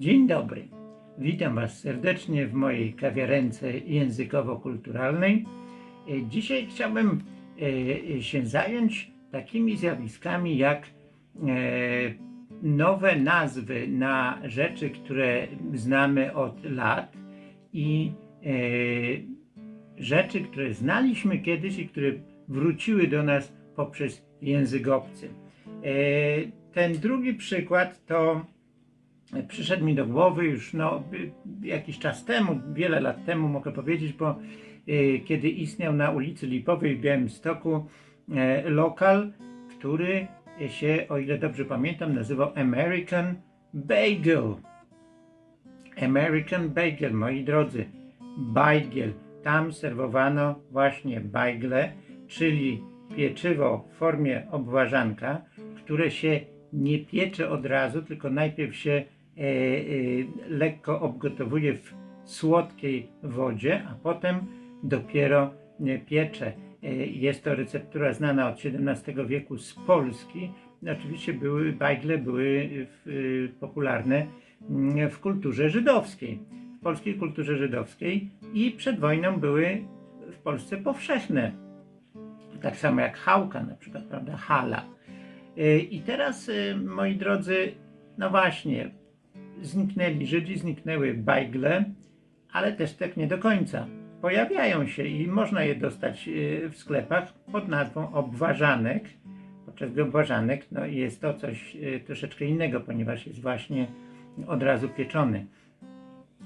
Dzień dobry. Witam Was serdecznie w mojej kawiarence językowo-kulturalnej. E, Dzisiaj chciałbym e, się zająć takimi zjawiskami jak e, nowe nazwy na rzeczy, które znamy od lat i rzeczy, które znaliśmy kiedyś i które wróciły do nas poprzez język obcy. Ten drugi przykład to przyszedł mi do głowy już no, jakiś czas temu, wiele lat temu mogę powiedzieć, bo y, kiedy istniał na ulicy Lipowej w Białymstoku e, lokal, który się, o ile dobrze pamiętam, nazywał American Bagel. American Bagel, moi drodzy, bajgiel. Tam serwowano właśnie bajgle, czyli pieczywo w formie obwarzanka, które się nie piecze od razu, tylko najpierw się lekko obgotowuje w słodkiej wodzie, a potem dopiero e, piecze. E, Jest to receptura znana od XVII wieku z Polski. Oczywiście były, bajgle były e, popularne mm, w kulturze żydowskiej, w polskiej kulturze żydowskiej i przed wojną były w Polsce powszechne. Tak samo jak chałka na przykład, prawda, hala. I teraz, moi drodzy, no właśnie, zniknęli Żydzi, zniknęły bajgle, ale też tak nie do końca. Pojawiają się i można je dostać y, w sklepach pod nazwą obwarzanek. Podczas gdy obwarzanek no, jest to coś y, troszeczkę innego, ponieważ jest właśnie od razu pieczony.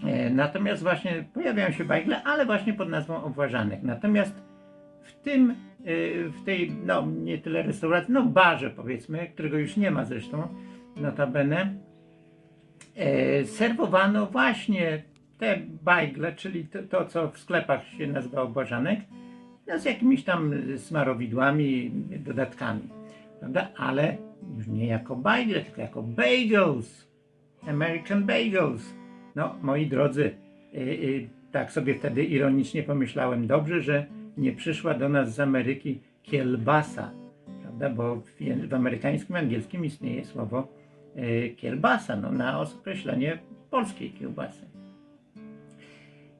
E, Natomiast właśnie pojawiają się bajgle, ale właśnie pod nazwą obwarzanek. Natomiast w tym, y, w tej, no nie tyle restauracji, no barze powiedzmy, którego już nie ma zresztą, notabene, serwowano właśnie te bajgle, czyli to, to co w sklepach się nazywa obwarzanek, no, z jakimiś tam smarowidłami, dodatkami, prawda? Ale już nie jako bajgle, tylko jako bagels, American bagels. No, moi drodzy, y, y, tak sobie wtedy ironicznie pomyślałem, dobrze, że nie przyszła do nas z Ameryki kielbasa, prawda? Bo w, w amerykańskim, angielskim istnieje słowo y, kielbasa, no, na określenie polskiej kiełbasy.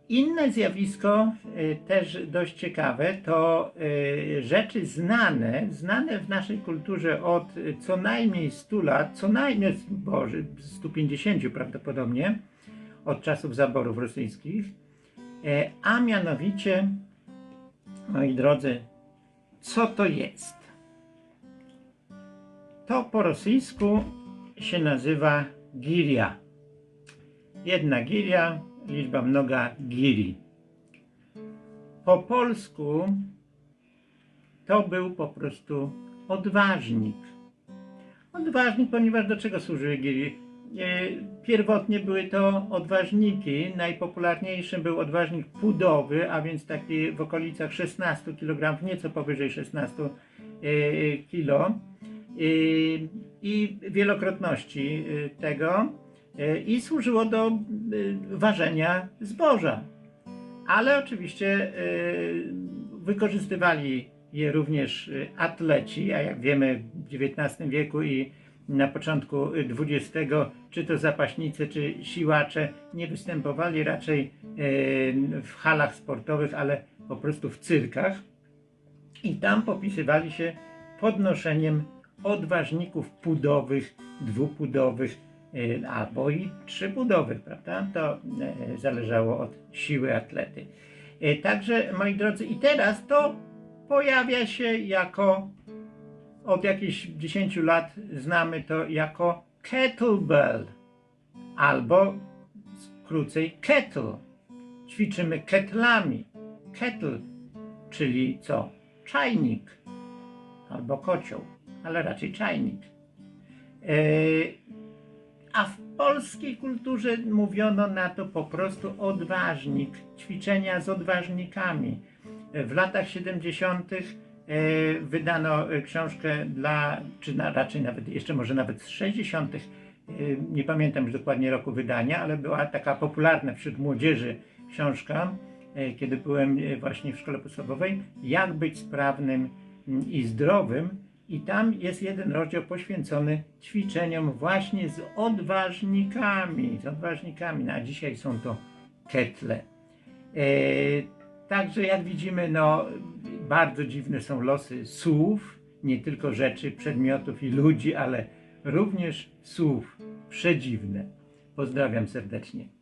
Inne zjawisko, y, też dość ciekawe, to y, rzeczy znane, znane w naszej kulturze od co najmniej 100 lat, co najmniej, boże, 150 prawdopodobnie, od czasów zaborów rosyjskich, a mianowicie, moi drodzy, co to jest? To po rosyjsku się nazywa giria. Jedna giria, liczba mnoga giri. Po polsku to był po prostu odważnik. Odważnik, ponieważ do czego służyły giri? E, Pierwotnie były to odważniki. Najpopularniejszym był odważnik pudowy, a więc taki w okolicach 16 kg, nieco powyżej 16 e, kg. E, I wielokrotności e, tego. E, I służyło do ważenia zboża. Ale oczywiście wykorzystywali je również atleci, a jak wiemy w XIX wieku i na początku XX, czy to zapaśnicy, czy siłacze, nie występowali raczej w halach sportowych, ale po prostu w cyrkach. I tam popisywali się podnoszeniem odważników pudowych, dwupudowych e, albo i trzypudowych, prawda? To e, zależało od siły atlety. E, Także, moi drodzy, i teraz to pojawia się jako od jakichś 10 lat znamy to jako kettlebell albo krócej kettle. Ćwiczymy ketlami. Kettle, czyli co? Czajnik albo kocioł, ale raczej czajnik. E, a w polskiej kulturze mówiono na to po prostu odważnik, ćwiczenia z odważnikami. W latach 70. e, wydano e, książkę dla, czy raczej nawet jeszcze może nawet z 60. e, Nie pamiętam już dokładnie roku wydania, ale była taka popularna wśród młodzieży książka, kiedy byłem właśnie w szkole podstawowej, jak być sprawnym mm, i zdrowym, I tam jest jeden rozdział poświęcony ćwiczeniom właśnie z odważnikami, z odważnikami, no, a dzisiaj są to ketle. E, także jak widzimy, no, bardzo dziwne są losy słów, nie tylko rzeczy, przedmiotów i ludzi, ale również słów przedziwne. Pozdrawiam serdecznie.